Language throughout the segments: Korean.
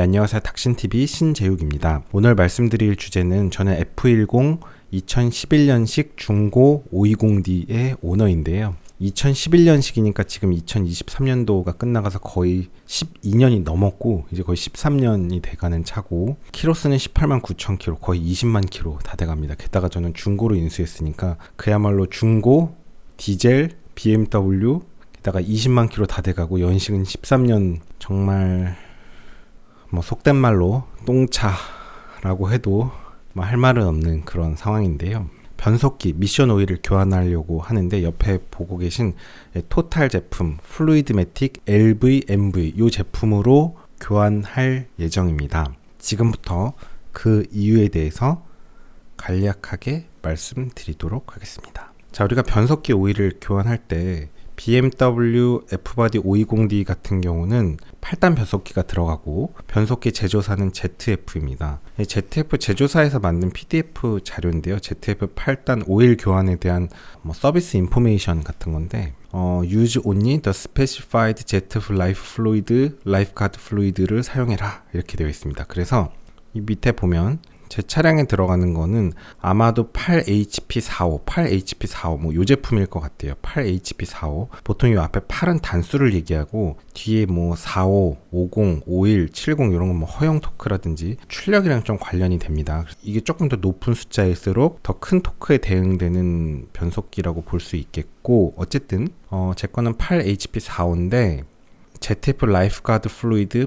네, 안녕하세요. 닥신TV 신재욱입니다. 오늘 말씀드릴 주제는 저는 F10 2011년식 중고 520D의 오너인데요. 2011년식이니까 지금 2023년도가 끝나가서 거의 12년이 넘었고 이제 거의 13년이 돼가는 차고 키로수는 18만 9천 키로 거의 20만 키로 다 돼갑니다. 게다가 저는 중고로 인수했으니까 그야말로 중고 디젤 BMW 게다가 20만 키로 다 돼가고 연식은 13년 정말 뭐 속된 말로 똥차라고 해도 뭐 할 말은 없는 그런 상황인데요. 변속기 미션 오일을 교환하려고 하는데 옆에 보고 계신 토탈 제품 플루이드매틱 LVMV 이 제품으로 교환할 예정입니다. 지금부터 그 이유에 대해서 간략하게 말씀드리도록 하겠습니다. 자, 우리가 변속기 오일을 교환할 때 BMW F바디 520D 같은 경우는 8단 변속기가 들어가고 변속기 제조사는 ZF입니다. ZF 제조사에서 만든 PDF 자료인데요. ZF 8단 오일 교환에 대한 뭐 서비스 인포메이션 같은 건데 어, use only the specified ZF life fluid, lifeguard fluid를 사용해라 이렇게 되어 있습니다. 그래서 이 밑에 보면 제 차량에 들어가는 거는 아마도 8HP45, 8HP45 뭐 요 제품일 것 같아요. 8HP45. 보통 요 앞에 8은 단수를 얘기하고 뒤에 뭐 45, 50, 51, 70 이런 건 뭐 허용 토크라든지 출력이랑 좀 관련이 됩니다. 이게 조금 더 높은 숫자일수록 더 큰 토크에 대응되는 변속기라고 볼 수 있겠고 어쨌든 어, 제 거는 8HP45인데 ZF 라이프가드 플루이드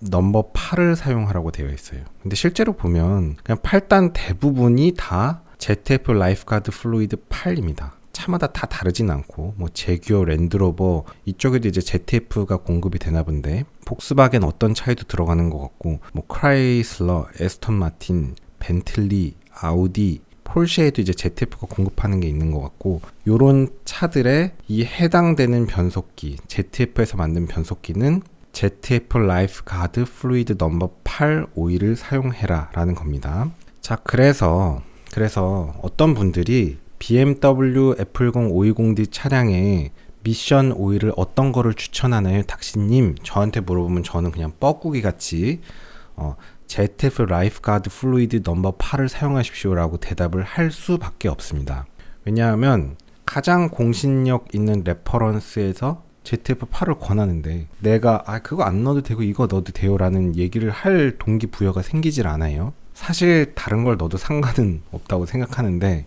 넘버 8을 사용하라고 되어 있어요. 근데 실제로 보면 그냥 8단 대부분이 다 ZF 라이프가드 플루이드 8입니다. 차마다 다 다르진 않고 뭐 제규어 랜드로버 이쪽에도 이제 ZF가 공급이 되나 본데 복스바겐 어떤 차에도 들어가는 것 같고 뭐 크라이슬러, 에스턴 마틴, 벤틀리, 아우디 폴쉐에도 이제 ZF가 공급하는 게 있는 것 같고 요런 차들의 이 해당되는 변속기 ZF에서 만든 변속기는 ZF 라이프 가드 플루이드 넘버 8 오일을 사용해라 라는 겁니다. 자, 그래서, 그래서 어떤 분들이 BMW F10 520D 차량에 미션 오일을 어떤 거를 추천하나요? 닥시님, 저한테 물어보면 저는 그냥 뻐꾸기 같이, 어, ZF 라이프 가드 플루이드 넘버 8을 사용하십시오 라고 대답을 할 수밖에 없습니다. 왜냐하면 가장 공신력 있는 레퍼런스에서 ZF8을 권하는데 내가 아 그거 안 넣어도 되고 이거 넣어도 돼요라는 얘기를 할 동기부여가 생기질 않아요. 사실 다른 걸 넣어도 상관은 없다고 생각하는데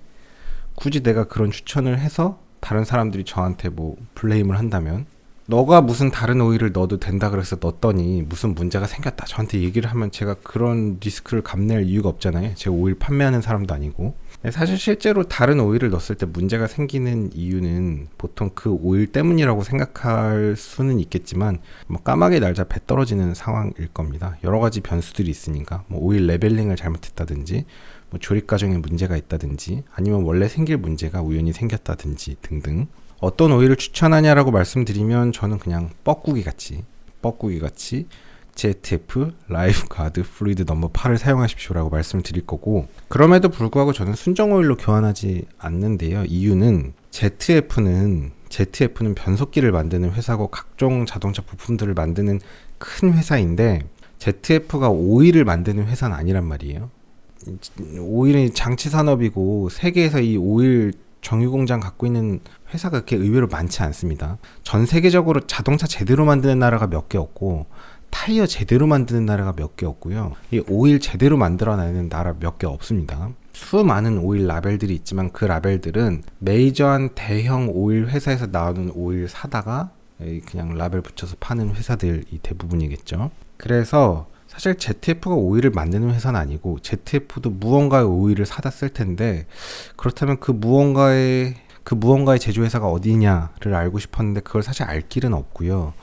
굳이 내가 그런 추천을 해서 다른 사람들이 저한테 뭐 블레임을 한다면 너가 무슨 다른 오일을 넣어도 된다 그래서 넣었더니 무슨 문제가 생겼다 저한테 얘기를 하면 제가 그런 리스크를 감내할 이유가 없잖아요. 제가 오일 판매하는 사람도 아니고 네, 사실 실제로 다른 오일을 넣었을 때 문제가 생기는 이유는 보통 그 오일 때문이라고 생각할 수는 있겠지만 뭐 까마귀 날자 배 떨어지는 상황일 겁니다. 여러 가지 변수들이 있으니까 뭐 오일 레벨링을 잘못했다든지 뭐 조립 과정에 문제가 있다든지 아니면 원래 생길 문제가 우연히 생겼다든지 등등 어떤 오일을 추천하냐라고 말씀드리면 저는 그냥 뻐꾸기 같이 뻐꾸기 같이 ZF 라이프 가드 플루이드 넘버 8을 사용하십시오라고 말씀을 드릴 거고 그럼에도 불구하고 저는 순정 오일로 교환하지 않는데요. 이유는 ZF는 ZF는 변속기를 만드는 회사고 각종 자동차 부품들을 만드는 큰 회사인데 ZF가 오일을 만드는 회사는 아니란 말이에요. 오일은 장치 산업이고 세계에서 이 오일 정유 공장 갖고 있는 회사가 그렇게 의외로 많지 않습니다. 전 세계적으로 자동차 제대로 만드는 나라가 몇 개 없고 타이어 제대로 만드는 나라가 몇 개 없고요. 이 오일 제대로 만들어내는 나라 몇 개 없습니다. 수많은 오일 라벨들이 있지만 그 라벨들은 메이저한 대형 오일 회사에서 나오는 오일 사다가 그냥 라벨 붙여서 파는 회사들이 대부분이겠죠. 그래서 사실 ZF가 오일을 만드는 회사는 아니고 ZF도 무언가의 오일을 사다 쓸 텐데 그렇다면 그 무언가의 그 무언가의 제조회사가 어디냐를 알고 싶었는데 그걸 사실 알 길은 없고요.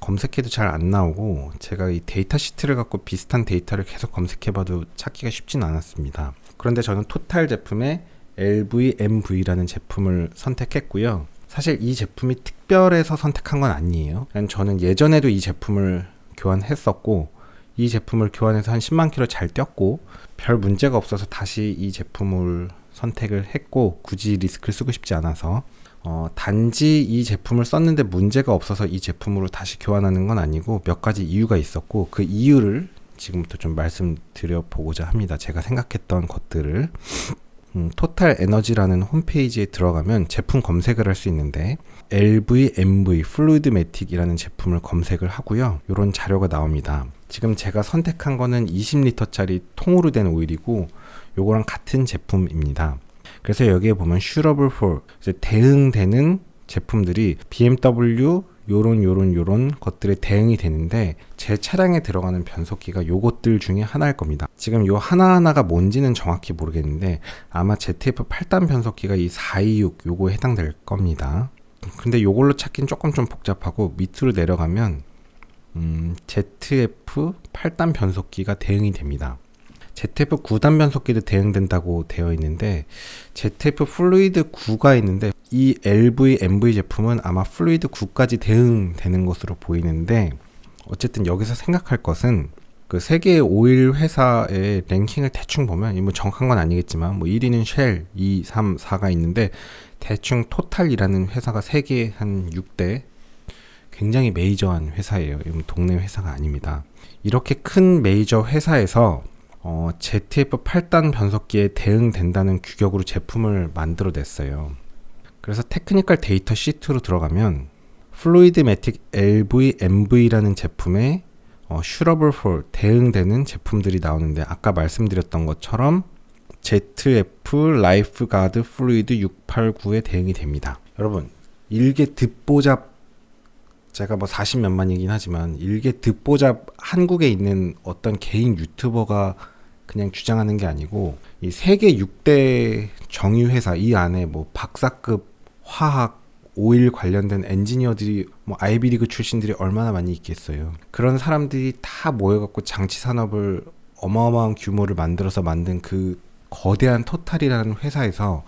검색해도 잘 안 나오고 제가 이 데이터 시트를 갖고 비슷한 데이터를 계속 검색해봐도 찾기가 쉽진 않았습니다. 그런데 저는 토탈 제품의 LVMV라는 제품을 선택했고요. 사실 이 제품이 특별해서 선택한 건 아니에요. 저는 예전에도 이 제품을 교환했었고 이 제품을 교환해서 한 10만 킬로 잘 뛰었고 별 문제가 없어서 다시 이 제품을 선택을 했고 굳이 리스크를 쓰고 싶지 않아서 어, 단지 이 제품을 썼는데 문제가 없어서 이 제품으로 다시 교환하는 건 아니고 몇 가지 이유가 있었고 그 이유를 지금부터 좀 말씀드려 보고자 합니다. 제가 생각했던 것들을 음, 토탈 에너지라는 홈페이지에 들어가면 제품 검색을 할 수 있는데 LVMV 플루이드 매틱이라는 제품을 검색을 하고요. 이런 자료가 나옵니다. 지금 제가 선택한 거는 20리터짜리 통으로 된 오일이고 요거랑 같은 제품입니다. 그래서 여기에 보면 슈러블 폴 대응되는 제품들이 BMW 요런 요런 요런 것들에 대응이 되는데 제 차량에 들어가는 변속기가 요것들 중에 하나일 겁니다. 지금 요 하나하나가 뭔지는 정확히 모르겠는데 아마 ZF 8단 변속기가 이 426 요거에 해당될 겁니다. 근데 요걸로 찾긴 조금 좀 복잡하고 밑으로 내려가면 음, ZF 8단 변속기가 대응이 됩니다. ZF 9단 변속기도 대응된다고 되어 있는데 ZF 플루이드 9가 있는데 이 LV, MV 제품은 아마 플루이드 9까지 대응되는 것으로 보이는데 어쨌든 여기서 생각할 것은 그 세계 오일 회사의 랭킹을 대충 보면 뭐 정확한 건 아니겠지만 뭐 1위는 쉘, 2, 3, 4가 있는데 대충 토탈이라는 회사가 세계 한 6대 굉장히 메이저한 회사예요. 동네 회사가 아닙니다. 이렇게 큰 메이저 회사에서 어, ZF 8단 변속기에 대응된다는 규격으로 제품을 만들어냈어요. 그래서 테크니컬 데이터 시트로 들어가면 플루이드 매틱 LVMV라는 제품에 어, 슈러블 폴 대응되는 제품들이 나오는데 아까 말씀드렸던 것처럼 ZF 라이프 가드 플루이드 689에 대응이 됩니다. 여러분 일개 듣보잡 제가 뭐 40몇만이긴 하지만 일개 듣보잡 한국에 있는 어떤 개인 유튜버가 그냥 주장하는 게 아니고 이 세계 6대 정유 회사 이 안에 뭐 박사급 화학 오일 관련된 엔지니어들이 뭐 아이비리그 출신들이 얼마나 많이 있겠어요. 그런 사람들이 다 모여갖고 장치 산업을 어마어마한 규모를 만들어서 만든 그 거대한 토탈이라는 회사에서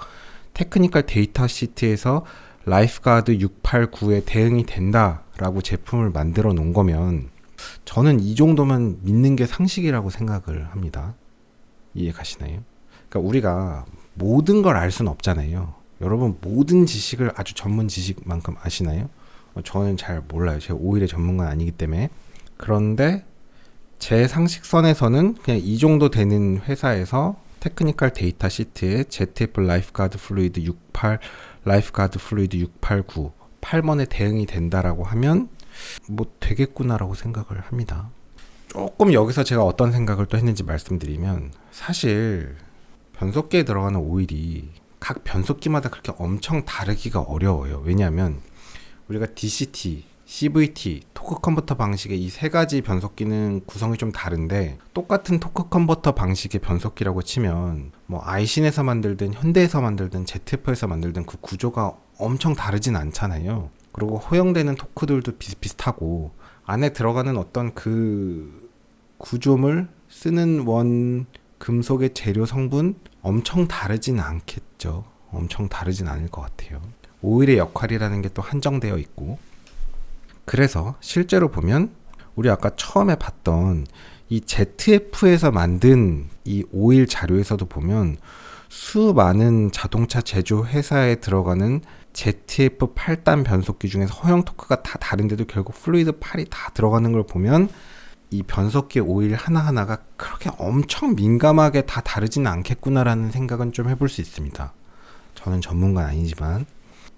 테크니컬 데이터 시트에서 라이프가드 689에 대응이 된다라고 제품을 만들어 놓은 거면 저는 이 정도면 믿는 게 상식이라고 생각을 합니다. 이해 가시나요? 그러니까 우리가 모든 걸 알 수는 없잖아요. 여러분 모든 지식을 아주 전문 지식만큼 아시나요? 어, 저는 잘 몰라요. 제가 오일의 전문가는 아니기 때문에. 그런데 제 상식선에서는 그냥 이 정도 되는 회사에서 테크니컬 데이터 시트에 ZF 라이프가드 플루이드 68, 라이프가드 플루이드 689, 8번에 대응이 된다라고 하면 뭐 되겠구나라고 생각을 합니다. 조금 여기서 제가 어떤 생각을 또 했는지 말씀드리면 사실 변속기에 들어가는 오일이 각 변속기마다 그렇게 엄청 다르기가 어려워요. 왜냐하면 우리가 DCT, CVT, 토크 컨버터 방식의 이 세 가지 변속기는 구성이 좀 다른데 똑같은 토크 컨버터 방식의 변속기라고 치면 뭐 아이신에서 만들든 현대에서 만들든 ZF에서 만들든 그 구조가 엄청 다르진 않잖아요. 그리고 허용되는 토크들도 비슷비슷하고 안에 들어가는 어떤 그 구조물 쓰는 원 금속의 재료 성분 엄청 다르진 않겠죠. 엄청 다르진 않을 것 같아요. 오일의 역할이라는 게 또 한정되어 있고 그래서 실제로 보면 우리 아까 처음에 봤던 이 ZF에서 만든 이 오일 자료에서도 보면 수많은 자동차 제조 회사에 들어가는 ZF 8단 변속기 중에서 허용 토크가 다 다른데도 결국 플루이드 8이 다 들어가는 걸 보면 이 변속기 오일 하나하나가 그렇게 엄청 민감하게 다 다르지는 않겠구나라는 생각은 좀 해볼 수 있습니다. 저는 전문가는 아니지만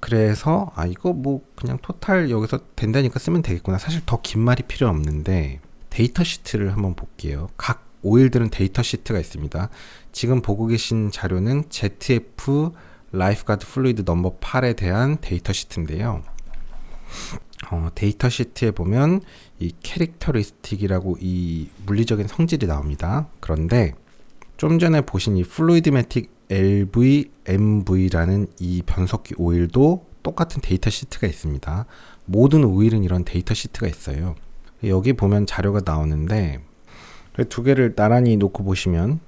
그래서 아 이거 뭐 그냥 토탈 여기서 된다니까 쓰면 되겠구나. 사실 더 긴 말이 필요 없는데 데이터 시트를 한번 볼게요. 각 오일들은 데이터 시트가 있습니다. 지금 보고 계신 자료는 ZF 라이프가드 플루이드 넘버 8에 대한 데이터 시트인데요. 어, 데이터 시트에 보면 이 캐릭터리스틱이라고 이 물리적인 성질이 나옵니다. 그런데 좀 전에 보신 이 플루이드매틱 LVMV라는 이 변속기 오일도 똑같은 데이터 시트가 있습니다. 모든 오일은 이런 데이터 시트가 있어요. 여기 보면 자료가 나오는데 두 개를 나란히 놓고 보시면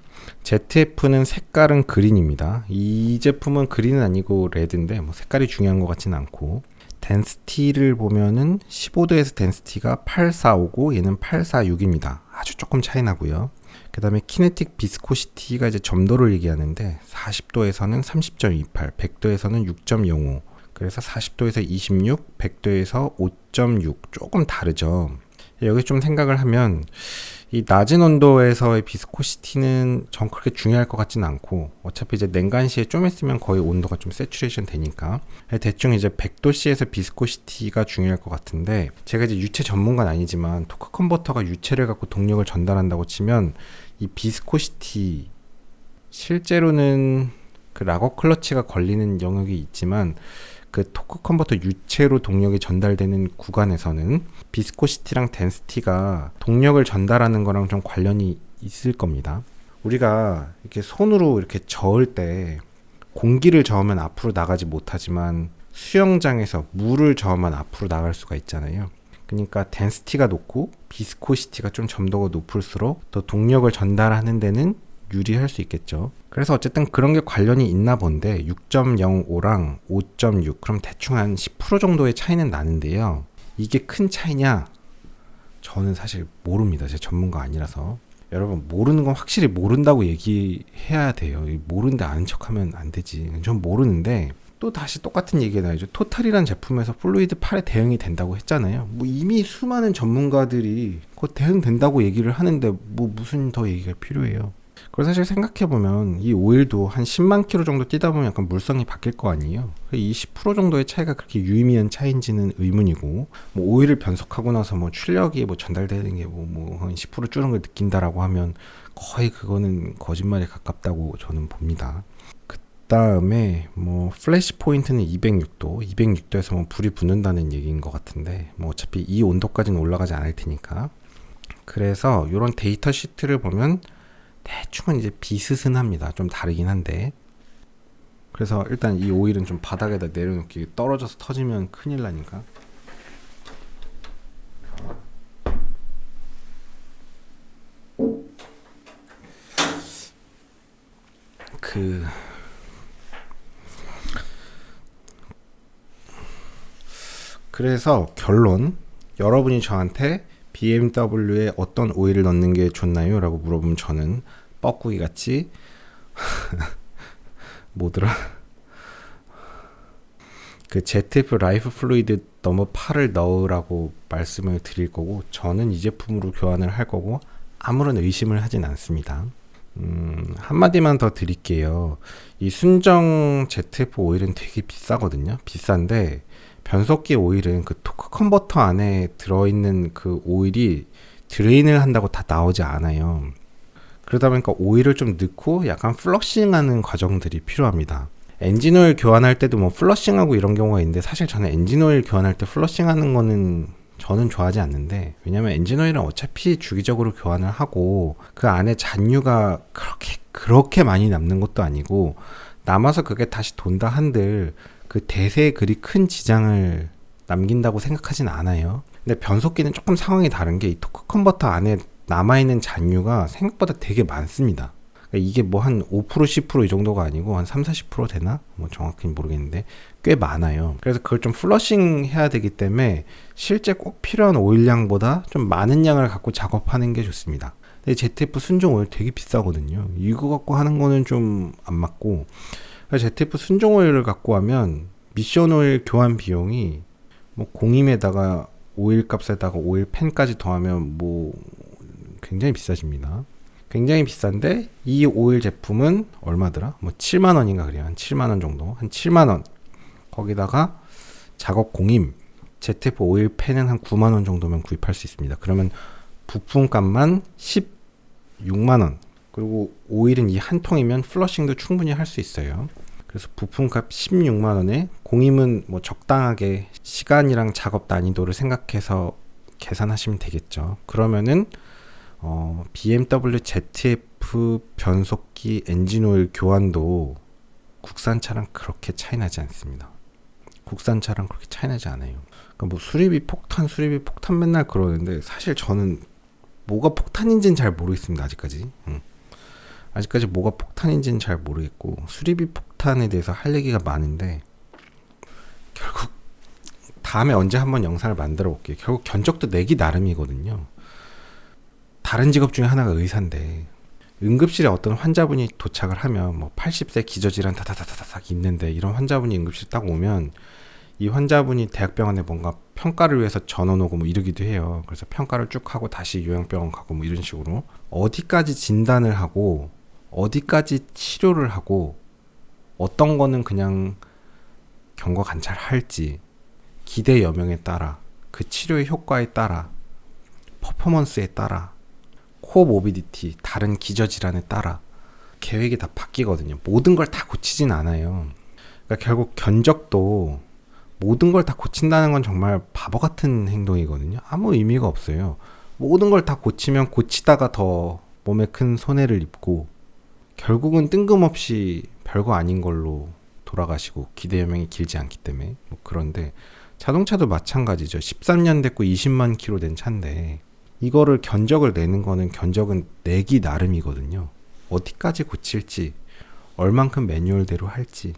ZF는 색깔은 그린입니다. 이 제품은 그린은 아니고 레드인데 뭐 색깔이 중요한 것 같지는 않고 덴스티를 보면은 15도에서 덴스티가 845고 얘는 846입니다. 아주 조금 차이 나고요. 그 다음에 키네틱 비스코시티가 이제 점도를 얘기하는데 40도에서는 30.28, 100도에서는 6.05, 그래서 40도에서 26, 100도에서 5.6 조금 다르죠. 여기 좀 생각을 하면 이 낮은 온도에서의 비스코시티는 전 그렇게 중요할 것 같지는 않고 어차피 이제 냉간시에 좀 있으면 거의 온도가 좀 세츄레이션 되니까 대충 이제 100도씨에서 비스코시티가 중요할 것 같은데 제가 이제 유체 전문가는 아니지만 토크 컨버터가 유체를 갖고 동력을 전달한다고 치면 이 비스코시티 실제로는 그 라거 클러치가 걸리는 영역이 있지만 그 토크 컨버터 유체로 동력이 전달되는 구간에서는 비스코시티랑 덴스티가 동력을 전달하는 거랑 좀 관련이 있을 겁니다. 우리가 이렇게 손으로 이렇게 저을 때 공기를 저으면 앞으로 나가지 못하지만 수영장에서 물을 저으면 앞으로 나갈 수가 있잖아요. 그러니까 덴스티가 높고 비스코시티가 좀 점도가 높을수록 더 동력을 전달하는 데는 유리할 수 있겠죠. 그래서 어쨌든 그런 게 관련이 있나 본데 6.05랑 5.6 그럼 대충 한 10% 정도의 차이는 나는데요. 이게 큰 차이냐? 저는 사실 모릅니다. 제 전문가 아니라서. 여러분 모르는 건 확실히 모른다고 얘기해야 돼요. 모르는데 아는 척하면 안 되지. 전 모르는데 또 다시 똑같은 얘기가 나죠. 토탈이란 제품에서 플루이드 8에 대응이 된다고 했잖아요. 뭐 이미 수많은 전문가들이 그 대응된다고 얘기를 하는데 뭐 무슨 더 얘기가 필요해요. 그리고 사실 생각해보면 이 오일도 한 10만 킬로 정도 뛰다 보면 약간 물성이 바뀔 거 아니에요. 이 10% 정도의 차이가 그렇게 유의미한 차이인지는 의문이고, 뭐 오일을 변속하고 나서 뭐 출력이 뭐 전달되는 게 뭐 뭐한 10% 줄은 걸 느낀다라고 하면 거의 그거는 거짓말에 가깝다고 저는 봅니다. 그 다음에 뭐 플래시 포인트는 206도, 206도에서 뭐 불이 붙는다는 얘기인 것 같은데, 뭐 어차피 이 온도까지는 올라가지 않을 테니까. 그래서 이런 데이터 시트를 보면 대충은 이제 비스슨합니다. 좀 다르긴 한데. 그래서 일단 이 오일은 좀 바닥에다 내려놓기 떨어져서 터지면 큰일 나니까. 그 그래서 결론 여러분이 저한테 BMW에 어떤 오일을 넣는 게 좋나요? 라고 물어보면 저는 뻐꾸기 같이 뭐더라? 그 ZF 라이프 플루이드 넘어 8을 넣으라고 말씀을 드릴 거고 저는 이 제품으로 교환을 할 거고 아무런 의심을 하진 않습니다. 음, 한마디만 더 드릴게요. 이 순정 ZF 오일은 되게 비싸거든요. 비싼데 변속기 오일은 그 토크 컨버터 안에 들어있는 그 오일이 드레인을 한다고 다 나오지 않아요. 그러다 보니까 오일을 좀 넣고 약간 플러싱하는 과정들이 필요합니다. 엔진오일 교환할 때도 뭐 플러싱하고 이런 경우가 있는데 사실 저는 엔진오일 교환할 때 플러싱하는 거는 저는 좋아하지 않는데 왜냐면 엔진오일은 어차피 주기적으로 교환을 하고 그 안에 잔유가 그렇게 그렇게 많이 남는 것도 아니고 남아서 그게 다시 돈다 한들 그 대세에 그리 큰 지장을 남긴다고 생각하진 않아요. 근데 변속기는 조금 상황이 다른 게 이 토크 컨버터 안에 남아있는 잔유가 생각보다 되게 많습니다. 그러니까 이게 뭐 한 5% 10%이 정도가 아니고 한 3, 40% 되나? 뭐 정확히 모르겠는데 꽤 많아요. 그래서 그걸 좀 플러싱 해야 되기 때문에 실제 꼭 필요한 오일량보다 좀 많은 양을 갖고 작업하는 게 좋습니다. 근데 ZF 순정 오일 되게 비싸거든요. 이거 갖고 하는 거는 좀 안 맞고 ZF 순정 오일을 갖고 하면 미션 오일 교환 비용이 뭐 공임에다가 오일 값에다가 오일 펜까지 더하면 뭐 굉장히 비싸집니다. 굉장히 비싼데 이 오일 제품은 얼마더라? 뭐 7만 원인가 그래요. 한 7만 원 정도. 한 7만 원. 거기다가 작업 공임 ZF 오일 펜은 한 9만 원 정도면 구입할 수 있습니다. 그러면 부품값만 16만 원. 그리고 오일은 이 한 통이면 플러싱도 충분히 할 수 있어요. 그래서 부품값 16만 원에 공임은 뭐 적당하게 시간이랑 작업 난이도를 생각해서 계산하시면 되겠죠. 그러면은 어, BMW ZF 변속기 엔진 오일 교환도 국산차랑 그렇게 차이나지 않습니다. 국산차랑 그렇게 차이나지 않아요. 그러니까 뭐 수리비 폭탄, 수리비 폭탄 맨날 그러는데 사실 저는 뭐가 폭탄인지는 잘 모르겠습니다. 아직까지. 응. 아직까지 뭐가 폭탄인지는 잘 모르겠고 수리비 폭탄에 대해서 할 얘기가 많은데 결국 다음에 언제 한번 영상을 만들어 볼게요. 결국 견적도 내기 나름이거든요. 다른 직업 중에 하나가 의사인데 응급실에 어떤 환자분이 도착을 하면 뭐 80세 기저질환 다다다다닥 있는데 이런 환자분이 응급실 딱 오면 이 환자분이 대학병원에 뭔가 평가를 위해서 전원 오고 뭐 이러기도 해요. 그래서 평가를 쭉 하고 다시 요양병원 가고 뭐 이런 식으로 어디까지 진단을 하고 어디까지 치료를 하고 어떤 거는 그냥 경과 관찰할지 기대 여명에 따라 그 치료의 효과에 따라 퍼포먼스에 따라 코모비디티 다른 기저 질환에 따라 계획이 다 바뀌거든요. 모든 걸 다 고치진 않아요. 그러니까 결국 견적도 모든 걸 다 고친다는 건 정말 바보 같은 행동이거든요. 아무 의미가 없어요. 모든 걸 다 고치면 고치다가 더 몸에 큰 손해를 입고 결국은 뜬금없이 별거 아닌 걸로 돌아가시고 기대 여명이 길지 않기 때문에 뭐 그런데 자동차도 마찬가지죠. 13년 됐고 20만 킬로 된 차인데 이거를 견적을 내는 거는 견적은 내기 나름이거든요. 어디까지 고칠지, 얼만큼 매뉴얼대로 할지,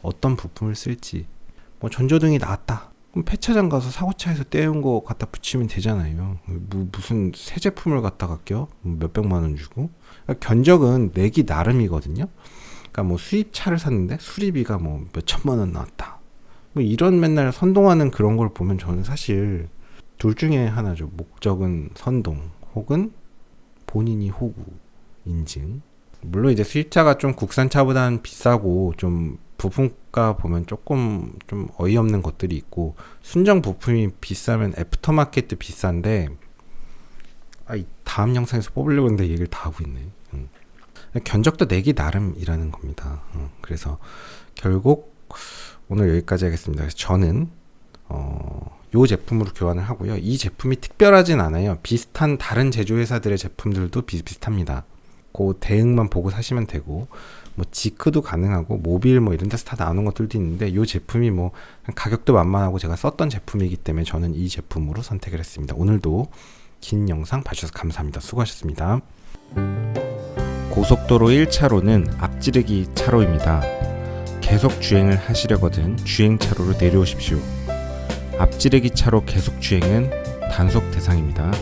어떤 부품을 쓸지. 뭐 전조등이 나왔다. 그럼 폐차장 가서 사고차에서 떼운 거 갖다 붙이면 되잖아요. 무, 무슨 새 제품을 갖다가 껴? 뭐 몇백만 원 주고. 그러니까 견적은 내기 나름이거든요. 그러니까 뭐 수입차를 샀는데 수리비가 뭐 몇 천만 원 나왔다. 뭐 이런 맨날 선동하는 그런 걸 보면 저는 사실 둘 중에 하나죠. 목적은 선동 혹은 본인이 호구 인증. 물론 이제 수입차가 좀 국산차보다는 비싸고 좀 부품가 보면 조금 좀 어이없는 것들이 있고 순정 부품이 비싸면 애프터마켓도 비싼데 아, 이 다음 영상에서 뽑으려고 했는데 얘기를 다 하고 있네. 음. 견적도 내기 나름이라는 겁니다. 음, 그래서 결국 오늘 여기까지 하겠습니다. 저는 어, 요 제품으로 교환을 하고요. 이 제품이 특별하진 않아요. 비슷한 다른 제조회사들의 제품들도 비슷비슷합니다. 그 대응만 보고 사시면 되고 뭐 지크도 가능하고 모빌 뭐 이런 데서 다 나오는 것들도 있는데 요 제품이 뭐 가격도 만만하고 제가 썼던 제품이기 때문에 저는 이 제품으로 선택을 했습니다. 오늘도 긴 영상 봐주셔서 감사합니다. 수고하셨습니다. 고속도로 1차로는 앞지르기 차로입니다. 계속 주행을 하시려거든 주행차로로 내려오십시오. 앞지르기 차로 계속 주행은 단속 대상입니다.